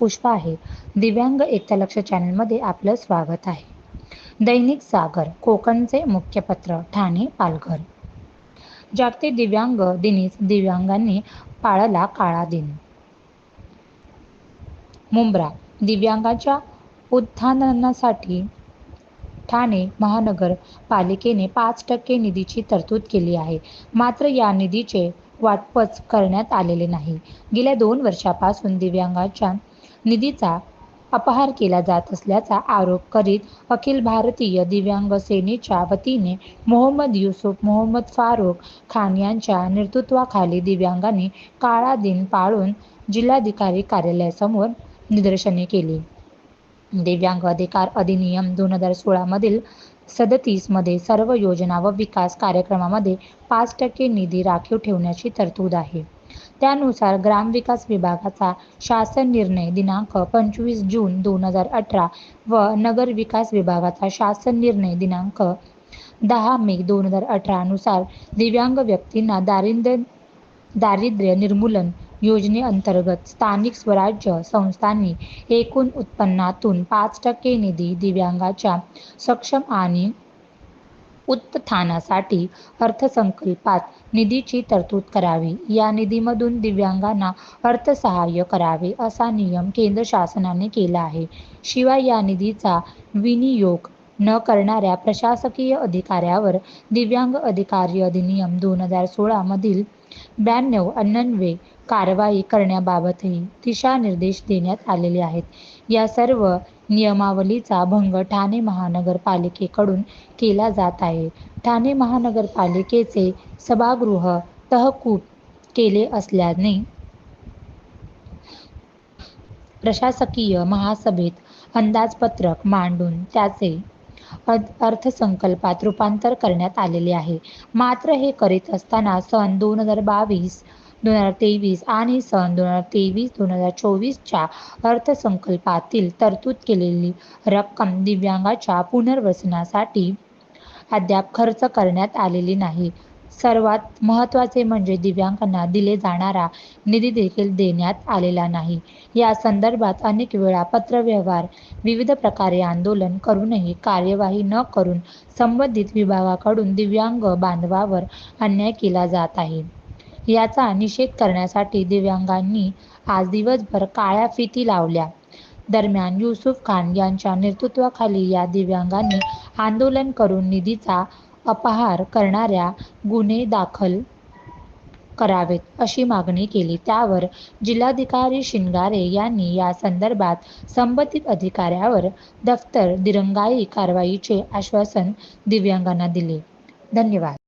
पुष्पा आहे. दिव्यांग एकता लक्ष चॅनलमध्ये आपलं स्वागत आहे. दैनिक सागर कोकणचे मुख्य पत्र ठाणे पालघर. जागतिक दिव्यांग दिनीच दिव्यांगांनी पाळला काळा दिन. मुंब्रा दिव्यांगाच्या उत्थानासाठी ठाणे महानगर पालिकेने पाच टक्के निधीची तरतूद केली आहे. मात्र या निधीचे वाटपच करण्यात आलेले नाही. गेल्या दोन वर्षापासून दिव्यांगाच्या निधीचा अपहार केला जात असल्याचा आरोप करीत अखिल भारतीय दिव्यांग सेनेच्या वतीने मोहम्मद युसुफ मोहम्मद फारुख खान यांच्या नेतृत्वाखाली दिव्यांगांनी काळा दिन पाळून जिल्हाधिकारी कार्यालयासमोर निदर्शने केली. दिव्यांग अधिकार अधिनियम दोन हजार सोळामधील सदतीसमध्ये सर्व योजना व विकास कार्यक्रमामध्ये पाच टक्के निधी राखीव ठेवण्याची तरतूद आहे. त्यानुसार ग्रामविकास विभागाचा शासन निर्णय दिनांक पंचवीस जून दोन हजार अठरा व नगर विकास विभागाचा शासन निर्णय दिनांक दहा मे दोन हजार अठरा नुसार दिव्यांग व्यक्तींना दारिद्र्य दारिद्र्य निर्मूलन योजनेअंतर्गत स्थानिक स्वराज्य संस्थांनी एकूण उत्पन्नातून पाच टक्के निधी दिव्यांगाच्या सक्षम आणि उत्थानासाठी अर्थसंकल्पात निधीची तरतूद करावी. या निधीमधून दिव्यांगांना अर्थसहाय्य करावे असा नियम केंद्र शासनाने केला आहे. शिवाय या निधीचा विनियोग न करणाऱ्या प्रशासकीय अधिकाऱ्यावर दिव्यांग अधिकारी अधिनियम दोन हजार सोळा मधील ब्याण्णव अन्नन्वे कारवाई करण्याबाबतही दिशानिर्देश देण्यात आलेले आहेत. या सर्व नियमावलीचा भंग ठाणे महानगरपालिकेकडून केला जात आहे. ठाणे महानगरपालिकेचे सभागृह तहकूब केले असल्याने प्रशासकीय महासभेत अंदाजपत्रक मांडून त्याचे अर्थसंकल्पात रूपांतर करण्यात आलेले आहे. मात्र हे करीत असताना सन दोन हजार बावीस दोन हजार तेवीस आणि सन दोन हजार तेवीस दोन हजार चोवीसच्या अर्थसंकल्पातील तरतूद केलेली रक्कम दिव्यांगाच्या पुनर्वसनासाठी अद्याप खर्च करण्यात आलेली नाही. सर्वात महत्त्वाचे म्हणजे दिव्यांगांना दिले जाणारा निधी देखील देण्यात आलेला नाही. या संदर्भात अनेक वेळा पत्रव्यवहार विविध प्रकारे आंदोलन करूनही कार्यवाही न करून संबंधित विभागाकडून दिव्यांग बांधवावर अन्याय केला जात आहे. याचा निषेध करण्यासाठी दिव्यांगांनी आज दिवसभर काळ्या फिती लावल्या. दरम्यान युसुफ खान यांच्या नेतृत्वाखाली या दिव्यांगांनी आंदोलन करून निधीचा अपहार करणाऱ्या गुन्हे दाखल करावेत अशी मागणी केली. त्यावर जिल्हाधिकारी शिंगारे यांनी या संदर्भात संबंधित अधिकाऱ्यावर दफ्तर दिरंगाई कारवाईचे आश्वासन दिव्यांगांना दिले. धन्यवाद.